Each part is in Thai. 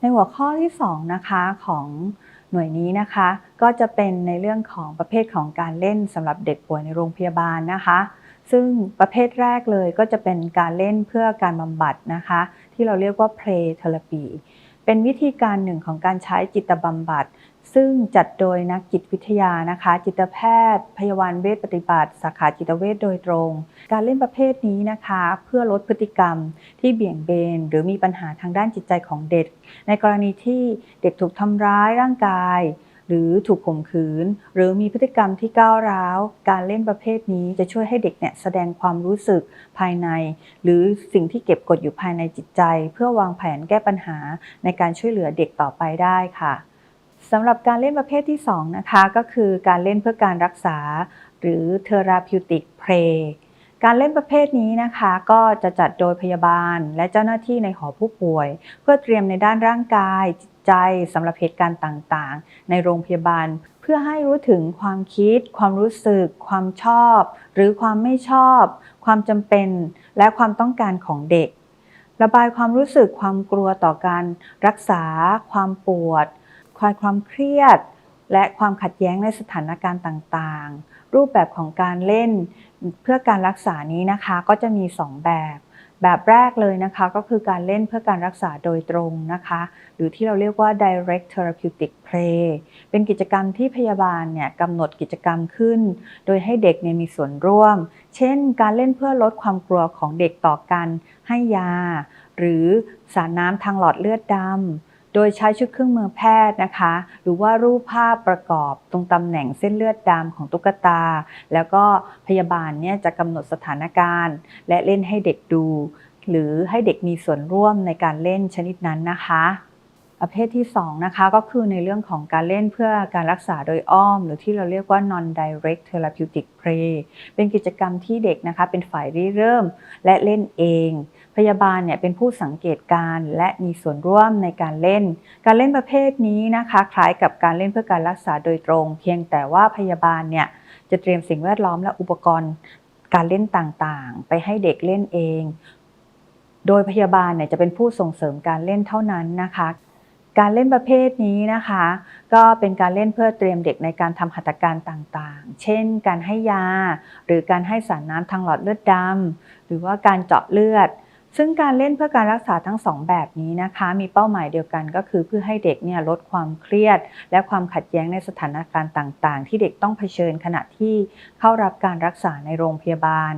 ในหัวข้อที่2นะคะของหน่วยนี้นะคะ ก็จะเป็นในเรื่องของประเภทของการเล่นสำหรับเด็กป่วยในโรงพยาบาลนะคะ ซึ่งประเภทแรกเลยก็จะเป็นการเล่นเพื่อการบำบัดนะคะ ที่เราเรียกว่า play therapy เป็นวิธีการหนึ่งของการใช้จิตบำบัด ซึ่งจัดโดยนักจิตวิทยานะคะ จิตแพทย์ พยาบาลเวชปฏิบัติ สาขาจิตเวชโดยตรง การเล่นประเภทนี้นะคะ เพื่อลดพฤติกรรมที่เบี่ยงเบน หรือมีปัญหาทางด้านจิตใจของเด็ก ในกรณีที่เด็กถูกทำร้ายร่างกาย หรือถูกข่มขืน หรือมีพฤติกรรมที่ก้าวร้าว การเล่นประเภทนี้จะช่วยให้เด็กเนี่ยแสดงความรู้สึกภายใน หรือสิ่งที่เก็บกดอยู่ภายในจิตใจ เพื่อวางแผนแก้ปัญหาในการช่วยเหลือเด็กต่อไปได้ค่ะ สำหรับการเล่นประเภทที่ 2 นะคะ ก็คือการเล่นเพื่อการรักษา หรือ therapeutic play การเล่นประเภทนี้นะคะก็จะจัดโดยพยาบาลและเจ้าหน้าที่ในหอผู้ป่วย เพื่อเตรียมในด้านร่างกายจิตใจสำหรับเหตุการณ์ต่างๆ ในโรงพยาบาล เพื่อให้รู้ถึงความคิด ความรู้สึก ความชอบ หรือความไม่ชอบ ความจำเป็น และความต้องการของเด็ก ระบายความรู้สึกความกลัวต่อการรักษา ความปวด คลายความเครียด และความขัดแย้งในสถานการณ์ต่างๆ รูปแบบของการเล่นเพื่อการรักษานี้นะคะก็จะมี 2 แบบ แบบแรกเลยนะคะก็คือการเล่นเพื่อการรักษาโดยตรงนะคะ หรือที่เราเรียกว่า direct therapeutic play เป็นกิจกรรมที่พยาบาลเนี่ยกำหนดกิจกรรมขึ้น โดยให้เด็กเนี่ยมีส่วนร่วม เช่น การเล่นเพื่อลดความกลัวของเด็กต่อการให้ยา หรือสารน้ำทางหลอดเลือดดำ โดยใช้ชุดเครื่องมือแพทย์นะคะ หรือว่ารูปภาพประกอบตรงตำแหน่งเส้นเลือดดำของตุ๊กตา แล้วก็พยาบาลเนี่ยจะกำหนดสถานการณ์ และเล่นให้เด็กดู หรือให้เด็กมีส่วนร่วมในการเล่นชนิดนั้นนะคะประเภทที่2นะคะก็คือในเรื่องของการเล่นเพื่อการรักษาโดยอ้อม หรือที่เราเรียกว่า non direct therapeutic play เป็นกิจกรรมที่เด็กนะคะเป็นฝ่ายริเริ่มและเล่นเอง พยาบาลเนี่ยเป็นผู้สังเกตการและมีส่วนร่วมในการเล่น การเล่นประเภทนี้นะคะ คล้ายกับการเล่นเพื่อการรักษาโดยตรง เพียงแต่ว่าพยาบาลเนี่ยจะเตรียมสิ่งแวดล้อมและอุปกรณ์การเล่นต่างๆ ไปให้เด็กเล่นเอง โดยพยาบาลเนี่ยจะเป็นผู้ส่งเสริมการเล่นเท่านั้นนะคะการเล่นประเภทนี้นะคะ ก็เป็นการเล่นเพื่อเตรียมเด็กในการทำหัตถการต่างๆ เช่น การให้ยา หรือการให้สารน้ำทางหลอดเลือดดำหรือว่าการเจาะเลือด ซึ่งการเล่นเพื่อการรักษาทั้งสองแบบนี้นะคะ มีเป้าหมายเดียวกันก็คือเพื่อให้เด็กเนี่ยลดความเครียด และความขัดแย้งในสถานการณ์ต่างๆ ที่เด็กต้องเผชิญขณะที่เข้ารับการรักษาในโรงพยาบาล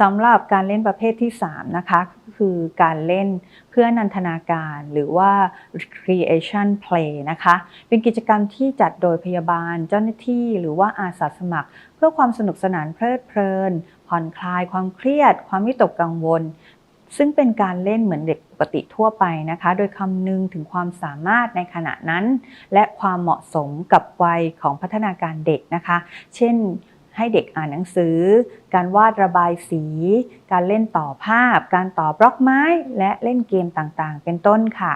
สำหรับการเล่นประเภทที่ 3 นะคะก็คือการเล่นเพื่อนันทนาการหรือว่า recreation play นะคะ เป็นกิจกรรมที่จัดโดยพยาบาลเจ้าหน้าที่หรือว่าอาสาสมัคร เพื่อความสนุกสนานเพลิดเพลิน ผ่อนคลายความเครียด ความวิตกกังวล ซึ่งเป็นการเล่นเหมือนเด็กปกติทั่วไปนะคะ โดยคำนึงถึงความสามารถในขณะนั้น และความเหมาะสมกับวัยของพัฒนาการเด็กนะคะ เช่นให้เด็กอ่านหนังสือ การวาดระบายสี การเล่นต่อภาพ การต่อบล็อกไม้ และเล่นเกมต่างๆ เป็นต้นค่ะ